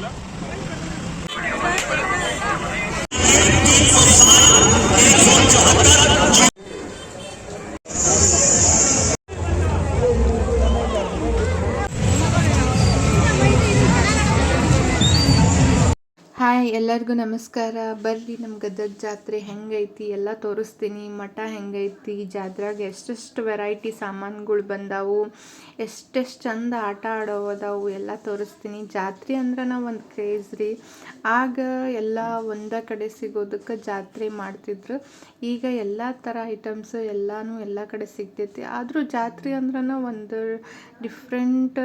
जिला ಹಾಯ್, ಎಲ್ಲರಿಗೂ ನಮಸ್ಕಾರ. ಬರ್ರಿ ನಮ್ಮ ಗದಗ ಜಾತ್ರೆ ಹೆಂಗೈತಿ? ಎಲ್ಲ ತೋರಿಸ್ತೀನಿ. ಮಠ ಹೆಂಗೈತಿ? ಜಾತ್ರೆಗೆ ಎಷ್ಟೆಷ್ಟು ವೆರೈಟಿ ಸಾಮಾನುಗಳು ಬಂದಾವು? ಎಷ್ಟೆಷ್ಟು ಚಂದ ಆಟ ಆಡೋದಾವು ಎಲ್ಲ ತೋರಿಸ್ತೀನಿ. ಜಾತ್ರೆ ಅಂದ್ರೆ ನಾವು ಒಂದು ಕ್ರೇಜ್ ರೀ. ಆಗ ಎಲ್ಲ ಒಂದೇ ಕಡೆ ಸಿಗೋದಕ್ಕೆ ಜಾತ್ರೆ ಮಾಡ್ತಿದ್ರು. ಈಗ ಎಲ್ಲ ಥರ ಐಟಮ್ಸ್ ಎಲ್ಲಾನು ಎಲ್ಲ ಕಡೆ ಸಿಗ್ತೈತಿ. ಆದರೂ ಜಾತ್ರೆ ಅಂದ್ರೆ ಒಂದು ಡಿಫ್ರೆಂಟ್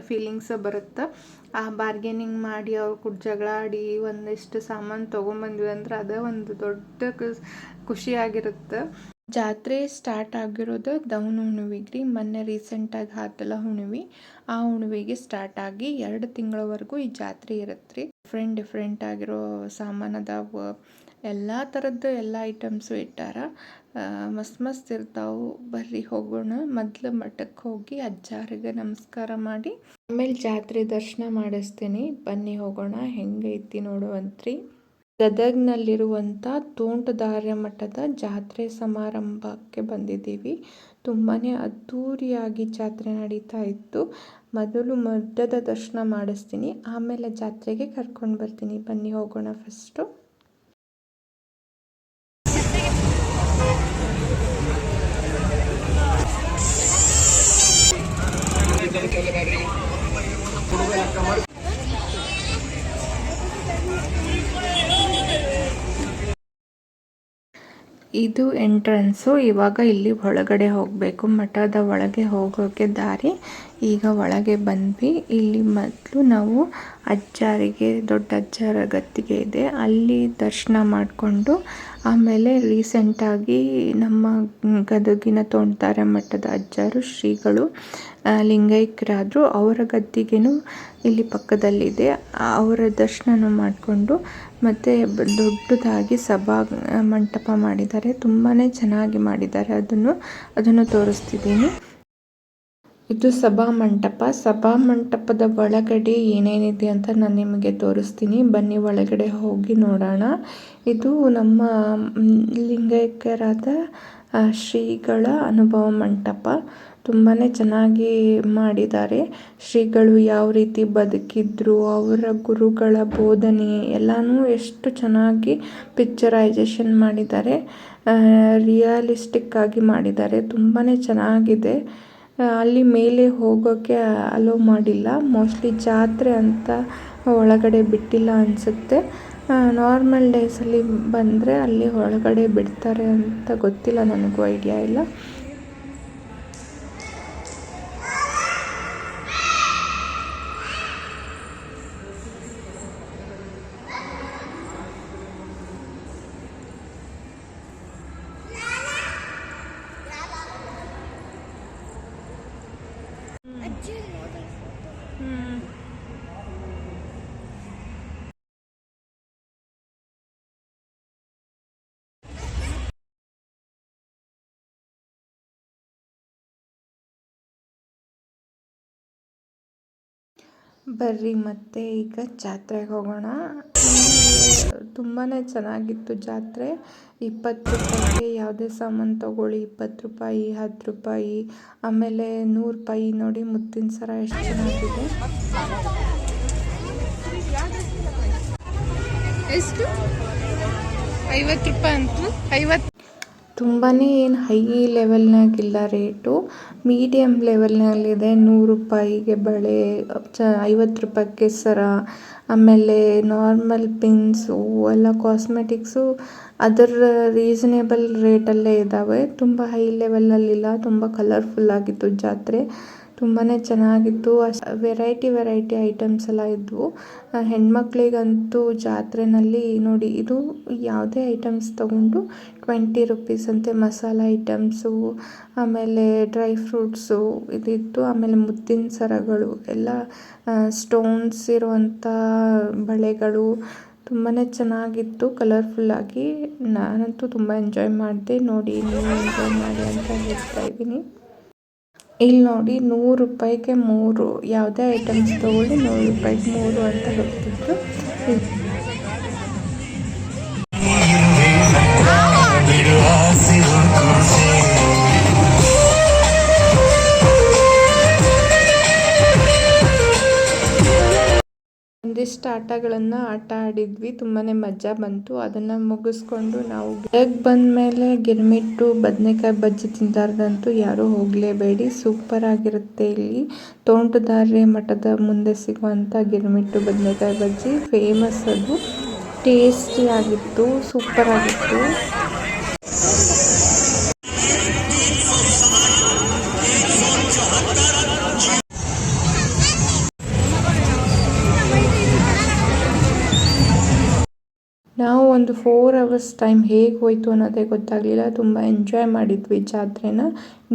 ಫೀಲಿಂಗ್ಸ್ ಬರುತ್ತೆ. ಆ ಬಾರ್ಗೇನಿಂಗ್ ಮಾಡಿ ಅವ್ರ ಕುಡ್ ಜಗಳ ಆಡಿ ಒಂದಿಷ್ಟು ಸಾಮಾನು ತೊಗೊಂಬಂದ್ವಿ ಅಂದ್ರೆ ಅದ ಒಂದು ದೊಡ್ಡ ಖುಷಿ, ಖುಷಿಯಾಗಿರುತ್ತೆ. ಜಾತ್ರೆ ಸ್ಟಾರ್ಟ್ ಆಗಿರೋದು ದವನ ಹುಣ್ಣಿಮೆಗೆ ರೀ ಮೊನ್ನೆ ರೀಸೆಂಟಾಗಿ ಆತಲ್ಲ ಹುಣ್ಣಿಮೆ ಆ ಹುಣ್ಣಿಮೆಗೆ ಸ್ಟಾರ್ಟ್ ಆಗಿ ಎರಡು ತಿಂಗಳವರೆಗೂ ಈ ಜಾತ್ರೆ ಇರುತ್ತೆ ರೀ. ಡಿಫ್ರೆಂಟ್ ಡಿಫ್ರೆಂಟ್ ಆಗಿರೋ ಸಾಮಾನು ಅದಾವ. ಎಲ್ಲ ಥರದ್ದು ಎಲ್ಲ ಐಟಮ್ಸು ಇಟ್ಟಾರ. ಮಸ್ತ್ ಮಸ್ತ್ ಇರ್ತಾವು. ಬರ್ರಿ ಹೋಗೋಣ. ಮೊದ್ಲು ಮಠಕ್ಕೆ ಹೋಗಿ ಅಜ್ಜಾರಿಗೆ ನಮಸ್ಕಾರ ಮಾಡಿ. ಆಮೇಲೆ ಜಾತ್ರೆ ದರ್ಶನ ಮಾಡಿಸ್ತೀನಿ. ಬನ್ನಿ ಹೋಗೋಣ. ಹೆಂಗೈತಿ ನೋಡುವಂತ್ರಿ. ಗದಗ್ನಲ್ಲಿರುವಂಥ ತೋಂಟದಾರ್ಯ ಮಠದ ಜಾತ್ರೆ ಸಮಾರಂಭಕ್ಕೆ ಬಂದಿದ್ದೀವಿ. ತುಂಬಾ ಅದ್ಧೂರಿಯಾಗಿ ಜಾತ್ರೆ ನಡೀತಾ ಇತ್ತು. ಮೊದಲು ಮಠದ ದರ್ಶನ ಮಾಡಿಸ್ತೀನಿ. ಆಮೇಲೆ ಜಾತ್ರೆಗೆ ಕರ್ಕೊಂಡು ಬರ್ತೀನಿ. ಬನ್ನಿ ಹೋಗೋಣ ಫಸ್ಟು ಇದು ಎಂಟ್ರೆನ್ಸು. ಇವಾಗ ಇಲ್ಲಿ ಒಳಗಡೆ ಹೋಗಬೇಕು. ಮಠದ ಒಳಗೆ ಹೋಗೋಕ್ಕೆ ದಾರಿ ಈಗ ಒಳಗೆ ಬಂದ್ವಿ. ಇಲ್ಲಿ ಮೊದಲು ನಾವು ಅಜ್ಜಾರಿಗೆ, ದೊಡ್ಡ ಅಜ್ಜಾರ ಗತ್ತಿಗೆ ಇದೆ. ಅಲ್ಲಿ ದರ್ಶನ ಮಾಡಿಕೊಂಡು ಆಮೇಲೆ ರೀಸೆಂಟಾಗಿ ನಮ್ಮ ಗದಗಿನ ತೋಂಟದಾರ್ಯ ಮಠದ ಅಜ್ಜಾರು, ಶ್ರೀಗಳು ಲಿಂಗೈಕ್ಯರಾದರು, ಅವರ ಗದ್ದಿಗೆನೂ ಇಲ್ಲಿ ಪಕ್ಕದಲ್ಲಿದೆ. ಅವರ ದರ್ಶನ ಮಾಡಿಕೊಂಡು ಮತ್ತೆ ದೊಡ್ಡದಾಗಿ ಸಭಾ ಮಂಟಪ ಮಾಡಿದ್ದಾರೆ. ತುಂಬಾ ಚೆನ್ನಾಗಿ ಮಾಡಿದ್ದಾರೆ. ಅದನ್ನು ಅದನ್ನು ತೋರಿಸ್ತಿದ್ದೀನಿ. ಇದು ಸಭಾ ಮಂಟಪ. ಸಭಾ ಮಂಟಪದ ಒಳಗಡೆ ಏನೇನಿದೆ ಅಂತ ನಾನು ನಿಮಗೆ ತೋರಿಸ್ತೀನಿ. ಬನ್ನಿ, ಒಳಗಡೆ ಹೋಗಿ ನೋಡೋಣ. ಇದು ನಮ್ಮ ಲಿಂಗೈಕ್ಯರಾದ ಶ್ರೀಗಳ ಅನುಭವ ಮಂಟಪ. ತುಂಬಾ ಚೆನ್ನಾಗಿ ಮಾಡಿದ್ದಾರೆ. ಶ್ರೀಗಳು ಯಾವ ರೀತಿ ಬದುಕಿದ್ರು, ಅವರ ಗುರುಗಳ ಬೋಧನೆ ಎಲ್ಲನೂ ಎಷ್ಟು ಚೆನ್ನಾಗಿ ಪಿಕ್ಚರೈಸೇಷನ್ ಮಾಡಿದ್ದಾರೆ. ರಿಯಲಿಸ್ಟಿಕ್ ಆಗಿ ಮಾಡಿದ್ದಾರೆ. ತುಂಬಾ ಚೆನ್ನಾಗಿದೆ. ಅಲ್ಲಿ ಮೇಲೆ ಹೋಗೋಕ್ಕೆ ಅಲೋ ಮಾಡಿಲ್ಲ. ಮೋಸ್ಟ್ಲಿ ಜಾತ್ರೆ ಅಂತ ಒಳಗಡೆ ಬಿಟ್ಟಿಲ್ಲ ಅನಿಸುತ್ತೆ. ನಾರ್ಮಲ್ ಡೇಸಲ್ಲಿ ಬಂದರೆ ಅಲ್ಲಿ ಒಳಗಡೆ ಬಿಡ್ತಾರೆ ಅಂತ ಗೊತ್ತಿಲ್ಲ. ನನಗೂ ಐಡಿಯಾ ಇಲ್ಲ. ಬರ್ರಿ ಮತ್ತೆ ಈಗ ಜಾತ್ರೆಗೆ ಹೋಗೋಣ. ತುಂಬಾ ಚೆನ್ನಾಗಿತ್ತು ಜಾತ್ರೆ. ಇಪ್ಪತ್ತು ರೂಪಾಯಿಗೆ ಯಾವುದೇ ಸಾಮಾನು ತಗೊಳ್ಳಿ. ಇಪ್ಪತ್ತು ರೂಪಾಯಿ, ಹತ್ತು ರೂಪಾಯಿ, ಆಮೇಲೆ ನೂರು ರೂಪಾಯಿ ನೋಡಿ ಮುತ್ತಿನ ಸರ ಎಷ್ಟು ಚೆನ್ನಾಗಿದೆ. ಎಷ್ಟು? ಐವತ್ತು ರೂಪಾಯಿ ಅಂತ? ಐವತ್ತು ತುಂಬಾ ಏನು ಹೈ ಲೆವೆಲ್ನಾಗಿಲ್ಲ ರೇಟು ಮೀಡಿಯಮ್ ಲೆವೆಲ್ನಲ್ಲಿದೆ ನೂರು ರೂಪಾಯಿಗೆ ಬಳೆ, ಚ, ಐವತ್ತು ರೂಪಾಯಿಗೆ ಸರ ಆಮೇಲೆ ನಾರ್ಮಲ್ ಪಿನ್ಸು ಎಲ್ಲ ಕಾಸ್ಮೆಟಿಕ್ಸು ಅದರ ರೀಸನೇಬಲ್ ರೇಟಲ್ಲೇ ಇದ್ದಾವೆ ತುಂಬ ಹೈ ಲೆವೆಲಲ್ಲಿಲ್ಲ ತುಂಬ ಕಲರ್ಫುಲ್ ಆಗಿತ್ತು ಜಾತ್ರೆ. ತುಂಬಾ ಚೆನ್ನಾಗಿತ್ತು. ವೆರೈಟಿ ವೆರೈಟಿ ಐಟಮ್ಸ್ ಎಲ್ಲ ಇದ್ವು. ಹೆಣ್ಮಕ್ಳಿಗಂತೂ ಜಾತ್ರೆನಲ್ಲಿ ನೋಡಿ, ಇದು ಯಾವುದೇ ಐಟಮ್ಸ್ ತಗೊಂಡು ಟ್ವೆಂಟಿ ರುಪೀಸ್ ಅಂತೆ ಮಸಾಲೆ ಐಟಮ್ಸು, ಆಮೇಲೆ ಡ್ರೈ ಫ್ರೂಟ್ಸು ಇದಿತ್ತು. ಆಮೇಲೆ ಮುತ್ತಿನ ಸರಗಳು, ಎಲ್ಲ ಸ್ಟೋನ್ಸ್ ಇರುವಂಥ ಬಳೆಗಳು ತುಂಬಾ ಚೆನ್ನಾಗಿತ್ತು. ಕಲರ್ಫುಲ್ಲಾಗಿ ನಾನಂತೂ ತುಂಬ ಎಂಜಾಯ್ ಮಾಡಿದೆ. ನೋಡಿ, ನೀವು ಎಂಜಾಯ್ ಮಾಡಿ ಅಂತ ಹೇಳ್ತಾ ಇದ್ದೀನಿ. ಇಲ್ಲಿ ನೋಡಿ ನೂರು ರೂಪಾಯಿಗೆ ಮೂರು ಯಾವುದೇ ಐಟಮ್ಸ್ ತಗೊಳ್ಳಿ ನೂರು ರೂಪಾಯಿಗೆ ಮೂರು ಅಂತ ಗೊತ್ತಿತ್ತು ಆಟಗಳನ್ನು ಆಟ ಆಡಿದ್ವಿ. ತುಂಬಾ ಮಜಾ ಬಂತು. ಅದನ್ನು ಮುಗಿಸ್ಕೊಂಡು ನಾವು ಬೆಳಗ್ಗೆ ಬಂದಮೇಲೆ ಗಿರ್ಮಿಟ್ಟು, ಬದನೆಕಾಯಿ ಬಜ್ಜಿ ತಿಂತಾರ್ದಂತೂ ಯಾರೂ ಹೋಗಲೇಬೇಡಿ. ಸೂಪರ್ ಆಗಿರುತ್ತೆ ಇಲ್ಲಿ. ತೋಂಟದಾರ್ಯ ಮಠದ ಮುಂದೆ ಸಿಗುವಂಥ ಗಿರ್ಮಿಟ್ಟು, ಬದನೆಕಾಯಿ ಬಜ್ಜಿ. ಫೇಮಸ್ ಅದು. ಟೇಸ್ಟಿ ಆಗಿತ್ತು. ಒಂದು ಫೋರ್ ಅವರ್ಸ್ ಟೈಮ್ ಹೇಗೆ ಹೋಯಿತು ಅನ್ನೋದೇ ಗೊತ್ತಾಗಲಿಲ್ಲ. ತುಂಬ ಎಂಜಾಯ್ ಮಾಡಿದ್ವಿ ಜಾತ್ರೆನ.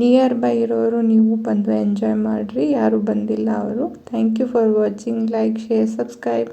ನಿಯರ್ ಬೈ ಇರೋರು ನೀವು ಬಂದು ಎಂಜಾಯ್ ಮಾಡಿರಿ. ಯಾರು ಬಂದಿಲ್ಲ ಅವರು. Thank you for watching like share subscribe